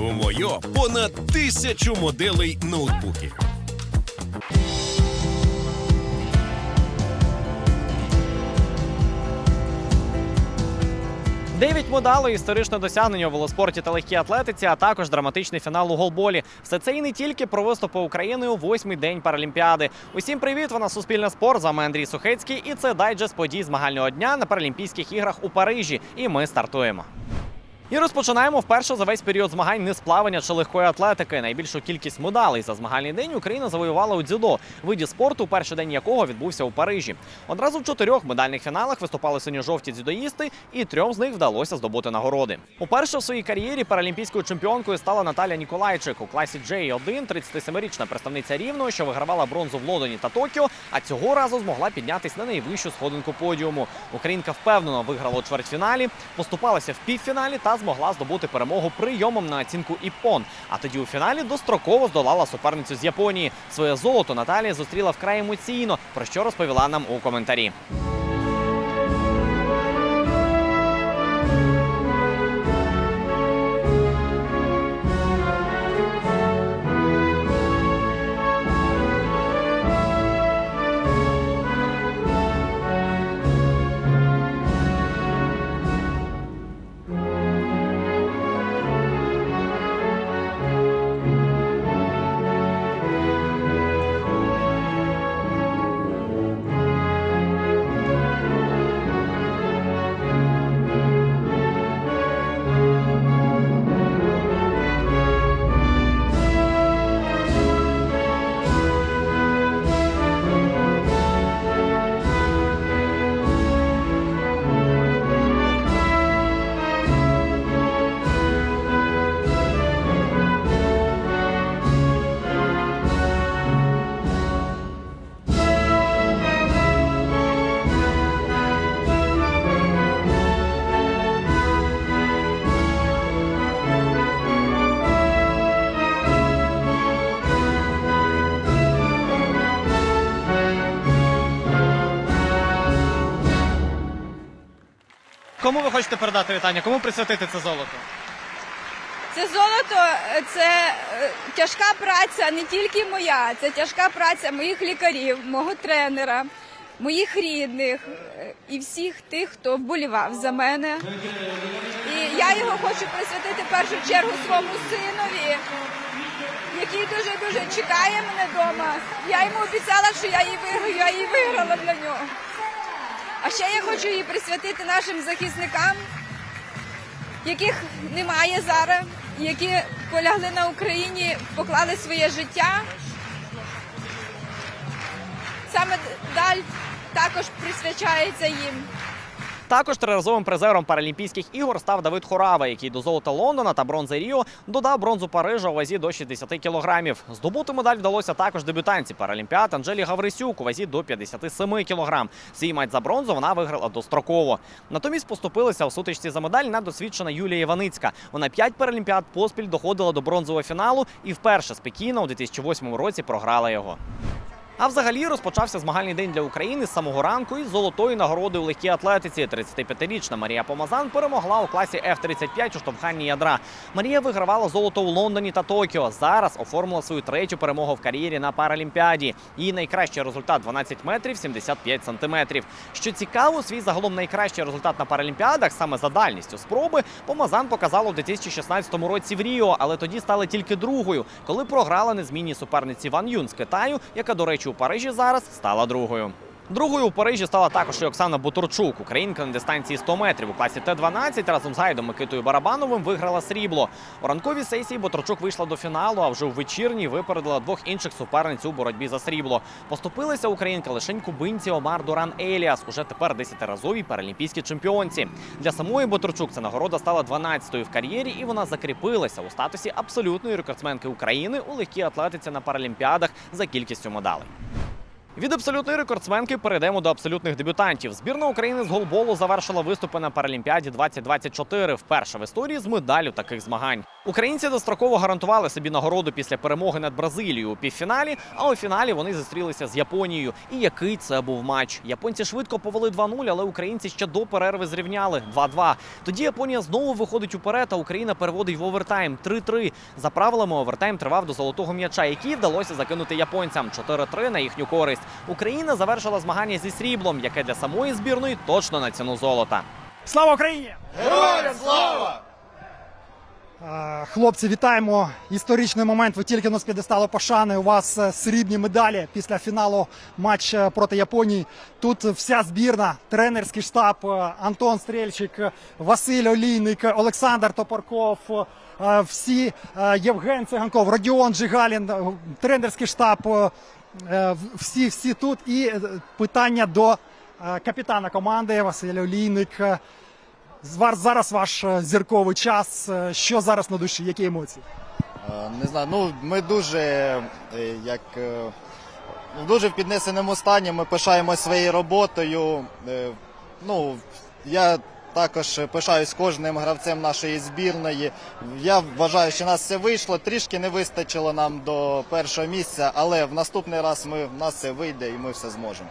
У Мойо понад тисячу моделей ноутбуків. Дев'ять медалей, історичне досягнення у велоспорті та легкій атлетиці, а також драматичний фінал у голболі. Все це і не тільки про виступи України у восьмий день Паралімпіади. Усім привіт! Вона Суспільне спорт. З вами Андрій Сухецький, і це дайджест подій змагального дня на Паралімпійських іграх у Парижі. І ми стартуємо. І розпочинаємо вперше за весь період змагань не з плавання чи легкої атлетики. Найбільшу кількість медалей за змагальний день Україна завоювала у дзюдо, виді спорту, перший день якого відбувся у Парижі. Одразу в чотирьох медальних фіналах виступали синьо-жовті дзюдоїсти, і трьом з них вдалося здобути нагороди. Уперше в своїй кар'єрі паралімпійською чемпіонкою стала Наталя Ніколайчик у класі J1, 37-річна представниця рівного, що вигравала бронзу в Лондоні та Токіо, а цього разу змогла піднятись на найвищу сходинку подіуму. Українка впевнено виграла у чвертьфіналі, поступалася в півфіналі та змогла здобути перемогу прийомом на оцінку іпон. А тоді у фіналі достроково здолала суперницю з Японії. Своє золото Наталія зустріла вкрай емоційно, про що розповіла нам у коментарі. Кому ви хочете передати вітання? Кому присвятити це золото? Це золото е, це е, тяжка праця не тільки моя, це тяжка праця моїх лікарів, мого тренера, моїх рідних е, і всіх тих, хто вболівав за мене. І я його хочу присвятити в першу чергу своєму синові, який дуже дуже чекає мене вдома. Я йому обіцяла, що я її виграю, я її виграла для нього. А ще я хочу її присвятити нашим захисникам, яких немає зараз, які полягли на Україні, поклали своє життя. Саме даль також присвячається їм. Також триразовим призером Паралімпійських ігор став Давид Хорава, який до золота Лондона та бронзи Ріо додав бронзу Парижа у вазі до 60 кілограмів. Здобути медаль вдалося також дебютанці Паралімпіад Анжелі Гаврисюк у вазі до 57 кілограм. Свій матч за бронзу вона виграла достроково. Натомість поступилися у сутичці за медаль надосвідчена Юлія Іваницька. Вона п'ять паралімпіад поспіль доходила до бронзового фіналу і вперше з Пекіна у 2008 році програла його. А взагалі розпочався змагальний день для України з самого ранку із золотої нагороди у легкій атлетиці. 35-річна Марія Помазан перемогла у класі F-35 у штовханні ядра. Марія вигравала золото у Лондоні та Токіо. Зараз оформила свою третю перемогу в кар'єрі на Паралімпіаді. Її найкращий результат 12 метрів 75 сантиметрів. Що цікаво, свій загалом найкращий результат на Паралімпіадах саме за дальністю спроби Помазан показала у 2016 році в Ріо, але тоді стала тільки другою, коли програла незмінній суперниці Ван Юн з Китаю, яка, до речі, у Парижі зараз стала другою. Другою у Парижі стала також і Оксана Бутурчук, українка на дистанції 100 метрів у класі Т-12 разом з гайдом Микитою Барабановим виграла срібло. У ранковій сесії Бутурчук вийшла до фіналу, а вже у вечірній випередила двох інших суперниць у боротьбі за срібло. Поступилася українка лишень кубинці Омар Дуран Еліас, уже тепер десятиразовій паралімпійській чемпіонці. Для самої Бутурчук ця нагорода стала 12-ю в кар'єрі, і вона закріпилася у статусі абсолютної рекордсменки України у легкій атлетиці на паралімпіадах за кількістю медалей. Від абсолютної рекордсменки перейдемо до абсолютних дебютантів. Збірна України з голболу завершила виступи на Паралімпіаді 2024 вперше в історії з медаллю таких змагань. Українці достроково гарантували собі нагороду після перемоги над Бразилією у півфіналі. А у фіналі вони зустрілися з Японією. І який це був матч? Японці швидко повели 2-0, але українці ще до перерви зрівняли 2-2. Тоді Японія знову виходить уперед, а Україна переводить в овертайм 3-3. За правилами овертайм тривав до золотого м'яча, який вдалося закинути японцям 4-3 на їхню користь. Україна завершила змагання зі сріблом, яке для самої збірної точно на ціну золота. Слава Україні! Героям слава! Хлопці, вітаємо! Історичний момент. Ви тільки на спідесталу пошани. У вас е, срібні медалі після фіналу матч е, проти Японії. Тут вся збірна, тренерський штаб, е, Антон Стрельчик, Василь Олійник, Олександр Топорков. Всі Євген Циганков, Родіон Жигалін, е, тренерський штаб. Е, Всі, всі тут. І е, питання до е, капітана команди Василя Олійник. Зараз ваш зірковий час. Що зараз на душі? Які емоції? Не знаю, ну ми дуже як дуже в піднесеному стані. Ми пишаємось своєю роботою. Ну я також пишаюсь кожним гравцем нашої збірної. Я вважаю, що нас все вийшло. Трішки не вистачило нам до першого місця, але в наступний раз ми в нас все вийде і ми все зможемо.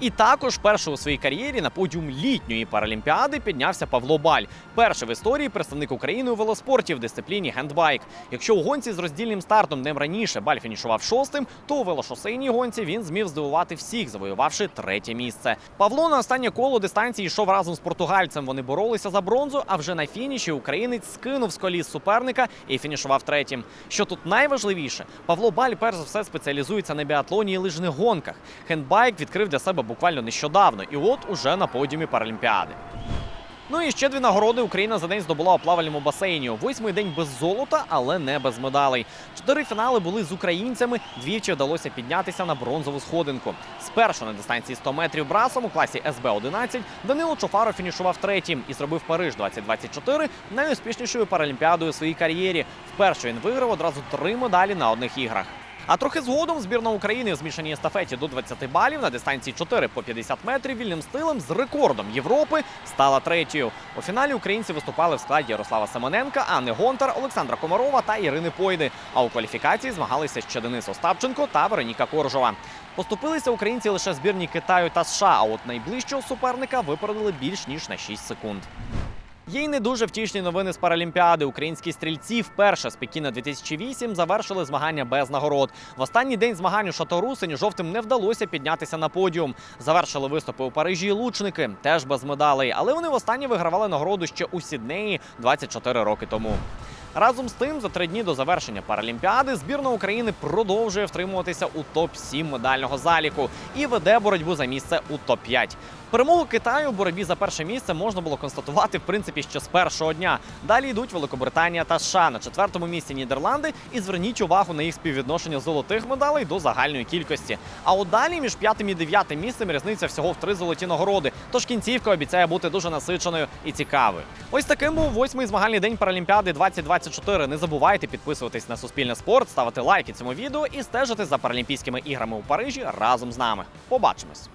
І також перший у своїй кар'єрі на подіум літньої паралімпіади піднявся Павло Баль. Перший в історії представник України у велоспорті в дисципліні гендбайк. Якщо у гонці з роздільним стартом днем раніше Баль фінішував шостим, то у велошосейній гонці він зміг здивувати всіх, завоювавши третє місце. Павло на останнє коло дистанції йшов разом з португальцем. Вони боролися за бронзу. А вже на фініші українець скинув з коліс суперника і фінішував третім. Що тут найважливіше, Павло Баль перш за все спеціалізується на біатлоні і лижних гонках. Хендбайк відкрив для себе буквально нещодавно, і от уже на подіумі Паралімпіади. Ну і ще дві нагороди Україна за день здобула у плавальному басейні. Восьмий день без золота, але не без медалей. Чотири фінали були з українцями. Двічі вдалося піднятися на бронзову сходинку. Спершу на дистанції 100 метрів брасом у класі СБ 11 Данило Чофаро фінішував третім і зробив Париж 2024 найуспішнішою паралімпіадою у своїй кар'єрі. Вперше він виграв одразу три медалі на одних іграх. А трохи згодом збірна України в змішаній естафеті до 20 балів на дистанції 4 по 50 метрів вільним стилем з рекордом Європи стала третьою. У фіналі українці виступали в складі Ярослава Семененка, Анни Гонтар, Олександра Комарова та Ірини Пойди. А у кваліфікації змагалися ще Денис Остапченко та Вероніка Коржова. Поступилися українці лише збірні Китаю та США. А от найближчого суперника випередили більш ніж на 6 секунд. Є й не дуже втішні новини з Паралімпіади. Українські стрільці вперше з Пекіна 2008 завершили змагання без нагород. В останній день змагань у Шатору синьо-жовтим не вдалося піднятися на подіум. Завершили виступи у Парижі Лучники, теж без медалей. Але вони востаннє вигравали нагороду ще у Сіднеї 24 роки тому. Разом з тим, за три дні до завершення Паралімпіади збірна України продовжує втримуватися у топ-7 медального заліку і веде боротьбу за місце у топ-5. Перемогу Китаю у боротьбі за перше місце можна було констатувати в принципі ще з першого дня. Далі йдуть Великобританія та США на четвертому місці Нідерланди. І зверніть увагу на їх співвідношення золотих медалей до загальної кількості. А от далі між п'ятим і дев'ятим місцем різниця всього в три золоті нагороди. Тож кінцівка обіцяє бути дуже насиченою і цікавою. Ось таким був восьмий змагальний день Паралімпіади 2024. Не забувайте підписуватись на Суспільне спорт, ставити лайки цьому відео і стежити за Паралімпійськими іграми у Парижі разом з нами. Побачимось!